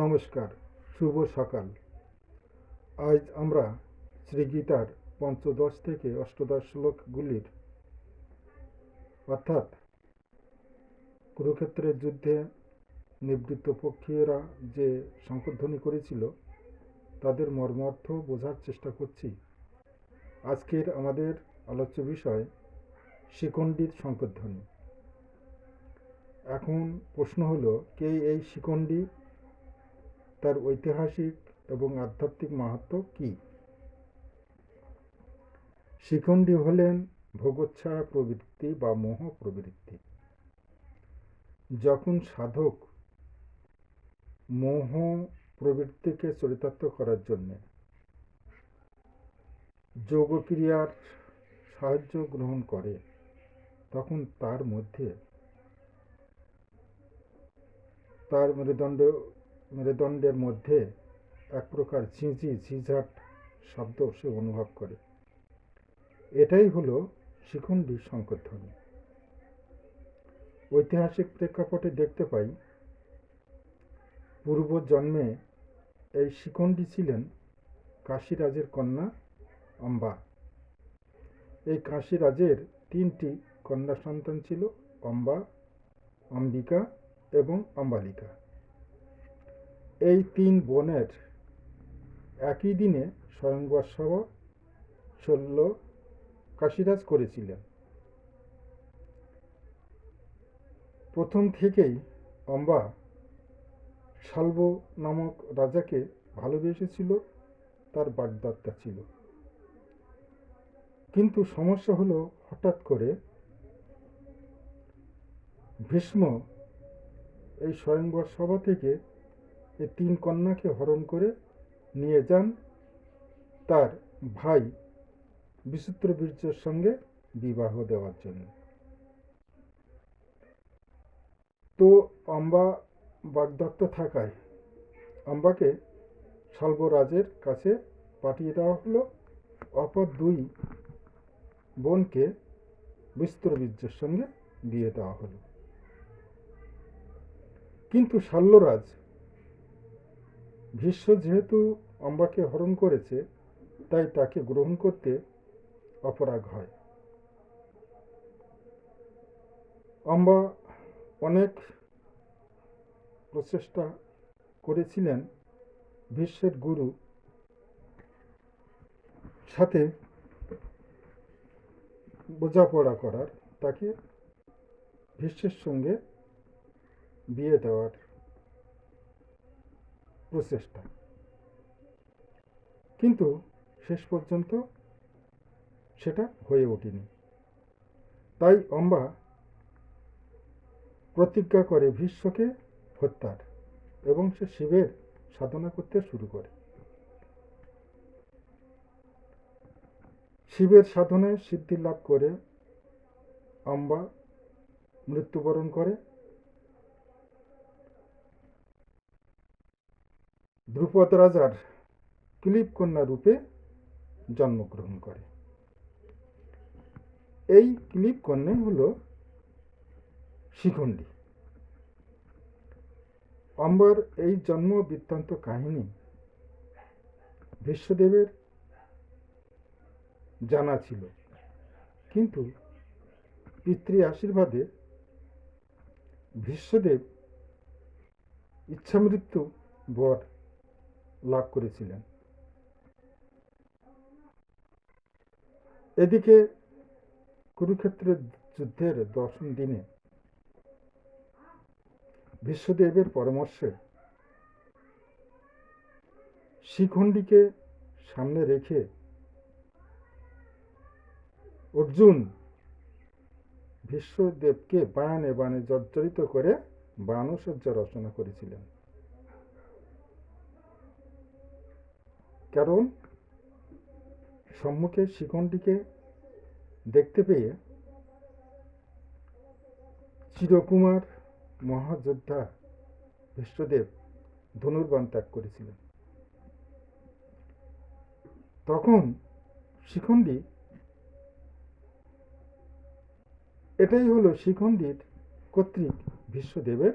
নমস্কার, শুভ সকাল। আজ আমরা শ্রীগীতার পঞ্চদশ থেকে অষ্টদশ শ্লোকগুলির, অর্থাৎ কুরুক্ষেত্রের যুদ্ধে নিবৃত্ত পক্ষীয়রা যে শঙ্করধ্বনি করেছিল, তাদের মর্মার্থ বোঝার চেষ্টা করছি। আজকের আমাদের আলোচ্য বিষয় শিখণ্ডীর শঙ্করধ্বনি এখন প্রশ্ন হলো, কে এই শিখণ্ডী তার ঐতিহাসিক এবং আধ্যাত্মিক মাহাত্ম কি? শিখণ্ডী হলেন ভোগোচ্ছা প্রবৃত্তি বা মোহ প্রবৃত্তি। যখন সাধক মোহ প্রবৃত্তিকে চরিতার্থ করার জন্যে যোগক্রিয়ার সাহায্য গ্রহণ করে, তখন তার মধ্যে তার মেরুদণ্ড মেরুদণ্ডের মধ্যে এক প্রকার ঝিঁঝি ঝিঝাট শব্দ সে অনুভব করে। এটাই হলো শিখণ্ডী শঙ্করধ্বনি ঐতিহাসিক প্রেক্ষাপটে দেখতে পাই, পূর্ব জন্মে এই শিখণ্ডী ছিলেন কাশীরাজের কন্যা অম্বা। এই কাশীরাজের তিনটি কন্যা সন্তান ছিল, অম্বা, অম্বিকা এবং অম্বালিকা। এই তিন বোনের একই দিনে স্বয়ংবর সভা শল্য কাশীরাজ করেছিলেন। প্রথম থেকেই অম্বা শাল্ব নামক রাজাকে ভালোবেসেছিল, তার বাগদত্তা ছিল। কিন্তু সমস্যা হলো হঠাৎ করে ভীষ্ম এই স্বয়ংবর সভা থেকে এই তিন কন্যাকে হরণ করে নিয়ে যান তার ভাই বিচিত্র বীর্যের সঙ্গে বিবাহ দেওয়ার জন্য। তো অম্বা বাগদত্ত থাকায় অম্বাকে সর্বরাজের কাছে পাঠিয়ে দেওয়া হলো। অপর দুই বোনকে বিস্তর বীর্যের সঙ্গে বিয়ে দেওয়া হলো। কিন্তু শাল্যরাজ ভীষ্ম যেহেতু অম্বাকে হরণ করেছে, তাই তাকে গ্রহণ করতে অপরাগ হয়। অম্বা অনেক প্রচেষ্টা করেছিলেন ভীষ্মের গুরু সাথে বোঝাপড়া করার, তাকে ভীষ্মের সঙ্গে বিয়ে দেওয়ার। প্রচেষ্টা। কিন্তু শেষ পর্যন্ত সেটা হয়ে ওঠেনি। তাই অম্বা প্রতিজ্ঞা করে ভীষ্মকে হত্যার এবং সে শিবের সাধনা করতে শুরু করে। শিবের সাধনায় সিদ্ধি লাভ করে অম্বা মৃত্যুবরণ করে ধ্রুপদ রাজার ক্লিপ কন্যা রূপে জন্মগ্রহণ করে। এই ক্লিপ কন্যা হল শিখণ্ডী। অম্বর এই জন্ম বৃত্তান্ত কাহিনী বিশ্বদেবের জানা ছিল। কিন্তু পিতৃ আশীর্বাদে বিশ্বদেব ইচ্ছামৃত্যু বর লাভ করেছিলেন। এদিকে কুরুক্ষেত্রের যুদ্ধের দশম দিনে বিশ্বদেবের পরামর্শে শিখণ্ডীকে সামনে রেখে অর্জুন বিশ্বদেবকে বায়ানে বানে জর্জরিত করে বানসজ্জা রচনা করেছিলেন। কারণ সম্মুখে শিখণ্ডীকে দেখতে পেয়ে চিরকুমার মহাযোদ্ধা বিশ্বদেব ধনুর্বান ত্যাগ করেছিলেন। তখন শিখণ্ডী এটাই হলো শিখণ্ডীর কর্তৃক বিশ্বদেবের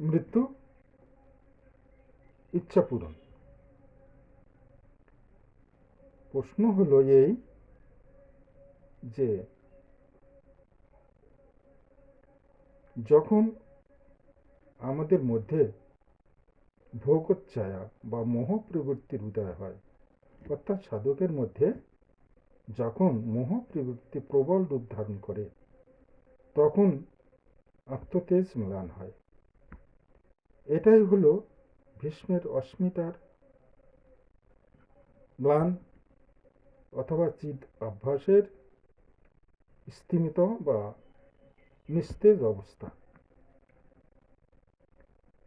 মৃত্যু। ইচ্ছা পূরণ। প্রশ্ন হলো এই যে, যখন আমাদের মধ্যে ভোগচ্ছায়া বা মোহ প্রবৃত্তির উদয় হয়, অর্থাৎ সাধকের মধ্যে যখন মোহ প্রবৃত্তি প্রবল রূপ ধারণ করে, তখন আত্মতেজ ম্লান হয়। এটাই হলো ভীষ্মের অস্মিতার ম্লান অথবা চিৎ অভ্যাসের স্তিমিত বা নিস্তেজ অবস্থা।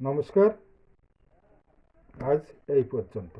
নমস্কার আজ এই পর্যন্ত।